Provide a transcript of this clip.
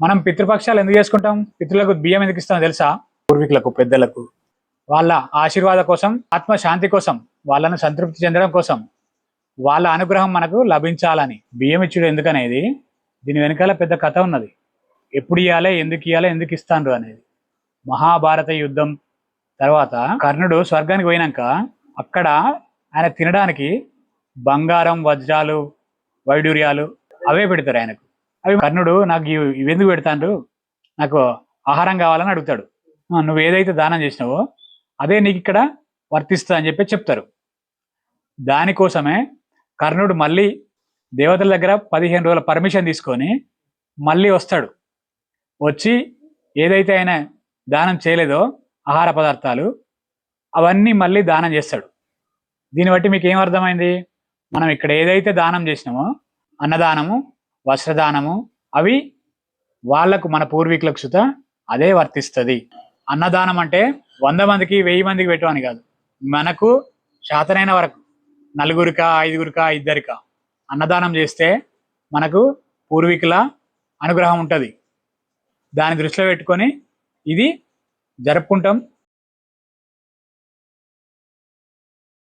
మనం పితృపక్షాలు ఎందుకు చేసుకుంటాం? పితృలకు బియ్యం ఎందుకు ఇస్తాం తెలుసా? పూర్వీకులకు పెద్దలకు వాళ్ళ ఆశీర్వాద కోసం ఆత్మశాంతి కోసం వాళ్ళను సంతృప్తి చెందడం కోసం వాళ్ళ అనుగ్రహం మనకు లభించాలని. బియ్యం ఇచ్చుడు ఎందుకనేది? దీని వెనకాల పెద్ద కథ ఉన్నది. ఎప్పుడు ఇవ్వాలి ఎందుకు ఇవ్వాలి ఎందుకు ఇస్తాను అనేది. మహాభారత యుద్ధం తర్వాత కర్ణుడు స్వర్గానికి పోయినాక అక్కడ ఆయన తినడానికి బంగారం వజ్రాలు వైడూర్యాలు అవే పెడతారు ఆయనకు. అవి కర్ణుడు నాకు ఇవి ఎందుకు పెడతాండ్రు? నాకు ఆహారం కావాలని అడుగుతాడు. నువ్వు ఏదైతే దానం చేసినావో అదే నీకు ఇక్కడ వర్తిస్తా అని చెప్పి చెప్తారు. దానికోసమే కర్ణుడు మళ్ళీ దేవతల దగ్గర పదిహేను రోజుల పర్మిషన్ తీసుకొని మళ్ళీ వస్తాడు. వచ్చి ఏదైతే ఆయన దానం చేయలేదో ఆహార పదార్థాలు అవన్నీ మళ్ళీ దానం చేస్తాడు. దీన్ని బట్టి మీకు ఏం అర్థమైంది? మనం ఇక్కడ ఏదైతే దానం చేసినామో అన్నదానము వస్త్రదానము. అవి వాళ్ళకు మన పూర్వీకులకు సుత అదే వర్తిస్తుంది. అన్నదానం అంటే వంద మందికి వెయ్యి మందికి పెట్టమని కాదు. మనకు శాతనైన వరకు నలుగురికా ఐదుగురికా ఇద్దరికా అన్నదానం చేస్తే మనకు పూర్వీకుల అనుగ్రహం ఉంటుంది. దాని దృష్టిలో పెట్టుకొని ఇది జరుపుకుంటాం.